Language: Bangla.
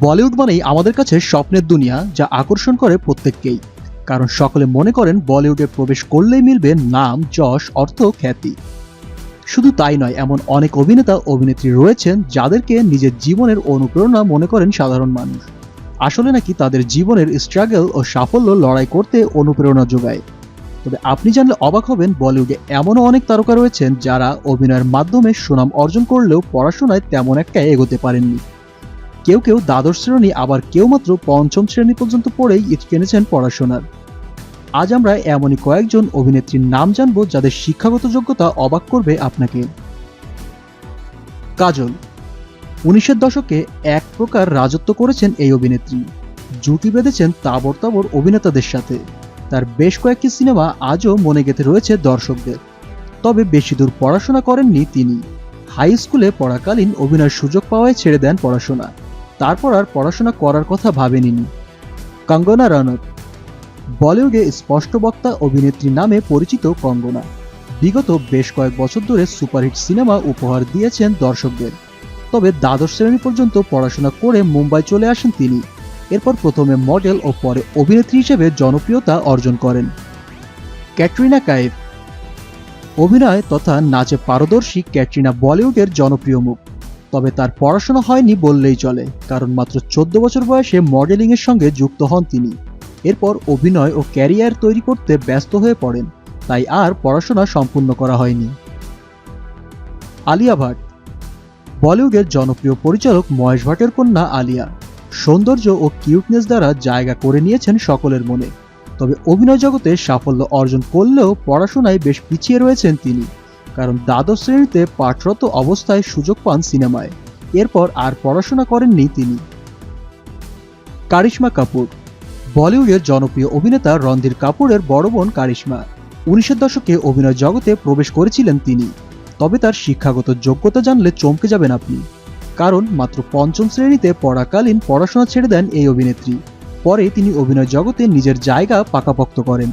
বলিউড মানেই আমাদের কাছে স্বপ্নের দুনিয়া, যা আকর্ষণ করে প্রত্যেককেই। কারণ সকলে মনে করেন বলিউডে প্রবেশ করলেই মিলবে নাম, যশ, অর্থ, খ্যাতি। শুধু তাই নয়, এমন অনেক অভিনেতা, অভিনেত্রী রয়েছেন যাদেরকে নিজের জীবনের অনুপ্রেরণা মনে করেন সাধারণ মানুষ। আসলে নাকি তাদের জীবনের স্ট্রাগল ও সাফল্য লড়াই করতে অনুপ্রেরণা যোগায়। তবে আপনি জানলে অবাক হবেন, বলিউডে এমনও অনেক তারকা রয়েছেন যারা অভিনয়ের মাধ্যমে সুনাম অর্জন করলেও পড়াশোনায় তেমন একটা এগোতে পারেননি। কেউ কেউ দ্বাদশ শ্রেণি, আবার কেউ মাত্র পঞ্চম শ্রেণি পর্যন্ত পড়েই ইট টেনেছেন পড়াশোনার। আজ আমরা এমনই কয়েকজন অভিনেত্রীর নাম জানব যাদের শিক্ষাগত যোগ্যতা অবাক করবে আপনাকে। কাজল, উনিশের দশকে এক প্রকার রাজত্ব করেছেন এই অভিনেত্রী। জুটি বেঁধেছেন তাবর তাবর অভিনেতাদের সাথে। তার বেশ কয়েকটি সিনেমা আজও মনে গেঁথে রয়েছে দর্শকদের। তবে বেশি দূর পড়াশোনা করেননি তিনি। হাই স্কুলে পড়াকালীন অভিনয়ের সুযোগ পাওয়ায় ছেড়ে দেন পড়াশোনা। তারপর আর পড়াশোনা করার কথা ভাবেনি কঙ্গনা রানার বলিউডে স্পষ্ট বক্তা অভিনেত্রী নামে পরিচিত কঙ্গনা। বিগত বেশ কয়েক বছর ধরে সুপারহিট সিনেমা উপহার দিয়েছেন দর্শকদের। তবে দ্বাদশ শ্রেণি পর্যন্ত পড়াশোনা করে মুম্বাই চলে আসেন তিনি। এরপর প্রথমে মডেল ও পরে অভিনেত্রী হিসেবে জনপ্রিয়তা অর্জন করেন। ক্যাটরিনা কাইফ অভিনয় তথা নাচে পারদর্শী ক্যাটরিনা বলিউডের জনপ্রিয় মুখ। তবে তার পড়াশোনা হয়নি বললেই চলে, কারণ মাত্র চোদ্দ বছর বয়সে মডেলিংয়ের সঙ্গে যুক্ত হন তিনি। এরপর অভিনয় ও ক্যারিয়ার তৈরি করতে ব্যস্ত হয়ে পড়েন, তাই আর পড়াশোনা সম্পূর্ণ করা হয়নি। আলিয়া ভাট, বলিউডের জনপ্রিয় পরিচালক মহেশ ভাটের কন্যা আলিয়া, সৌন্দর্য ও কিউটনেস দ্বারা জায়গা করে নিয়েছেন সকলের মনে, তবে অভিনয় জগতে সাফল্য অর্জন করলেও পড়াশোনায় বেশ পিছিয়ে রয়েছেন তিনি। কারণ দ্বাদশ শ্রেণীতে পাঠরত অবস্থায় সুযোগ পান সিনেমায়। এরপর আর পড়াশোনা করেননি তিনি। কারিশ্মা কাপুর। বলিউডের জনপ্রিয় অভিনেতা রণধীর কাপুরের বড় বোন কারিশ্মা। উনিশের দশকে অভিনয় জগতে প্রবেশ করেছিলেন তিনি। তবে তার শিক্ষাগত যোগ্যতা জানলে চমকে যাবেন আপনি। কারণ মাত্র পঞ্চম শ্রেণীতে পড়াকালীন পড়াশোনা ছেড়ে দেন এই অভিনেত্রী। পরে তিনি অভিনয় জগতে নিজের জায়গা পাকাপোক্ত করেন।